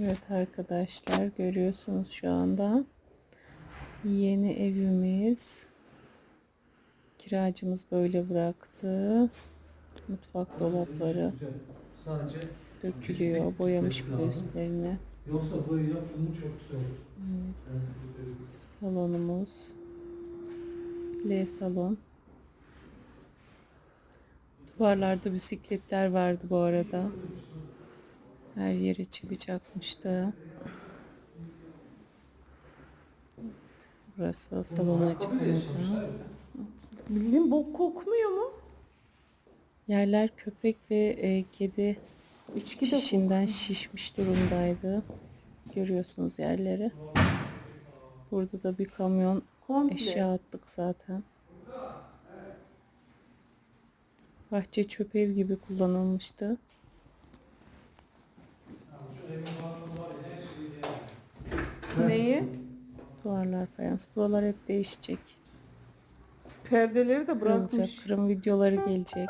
Evet arkadaşlar görüyorsunuz şu anda. Yeni evimiz. Kiracımız böyle bıraktı. Mutfak dolapları Güzel. Sadece dökülüyor boyamış bir de üstlerine yoksa boyu yaptığında çok güzel. Evet. salonumuz. L salon. Duvarlarda bisikletler vardı bu arada her yere çivi çakmıştı Evet, burası salon Bunlar kapıyla açılımı yaşamışlar. Bildiğin bok kokmuyor mu? Yerler köpek ve e, kedi İçki de çişinden şişmiş durumdaydı. Görüyorsunuz yerleri. Burada da bir kamyon komple. eşya attık zaten. Bahçe çöp ev gibi kullanılmıştı. Neyi? Duvarlar fayans. Buralar hep değişecek. Perdeleri de Kırılacak. bırakmış. Kırım videoları gelecek.